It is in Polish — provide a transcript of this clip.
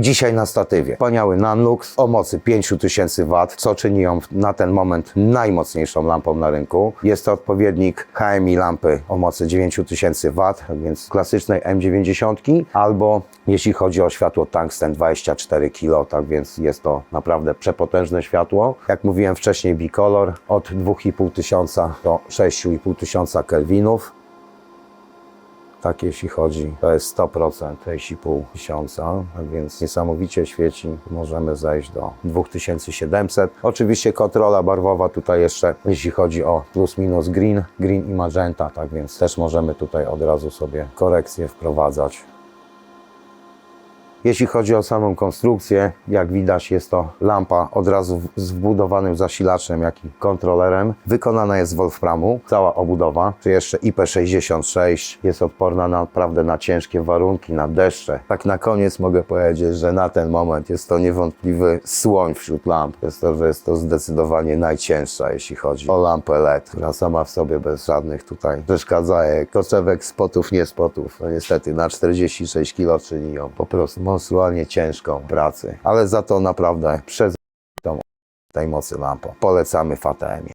Dzisiaj na statywie. Wspaniały Nanlux o mocy 5000 W, co czyni ją na ten moment najmocniejszą lampą na rynku. Jest to odpowiednik HMI lampy o mocy 9000 W, więc klasycznej M90, albo jeśli chodzi o światło tungsten 24 kg, tak więc jest to naprawdę przepotężne światło. Jak mówiłem wcześniej, bicolor od 2500 do 6500 kelwinów. Tak, jeśli chodzi, to jest 100%, 6,5 tysiąca, tak więc niesamowicie świeci. Możemy zejść do 2700. Oczywiście kontrola barwowa tutaj jeszcze, jeśli chodzi o plus minus green, green i magenta, tak więc też możemy tutaj od razu sobie korekcję wprowadzać. Jeśli chodzi o samą konstrukcję, jak widać jest to lampa od razu z wbudowanym zasilaczem, jak i kontrolerem. Wykonana jest z Wolframu, cała obudowa, czy jeszcze IP66. Jest odporna naprawdę na ciężkie warunki, na deszcze. Tak na koniec mogę powiedzieć, że na ten moment jest to niewątpliwy słoń wśród lamp. Jest to, że jest to zdecydowanie najcięższa, jeśli chodzi o lampę LED, która sama w sobie bez żadnych tutaj przeszkadzajek, koczewek spotów, nie spotów. No niestety na 46 kg czyni ją po prostu monstrualnie ciężką pracy, ale za to naprawdę przez tą tej mocy lampą. Polecamy FATM.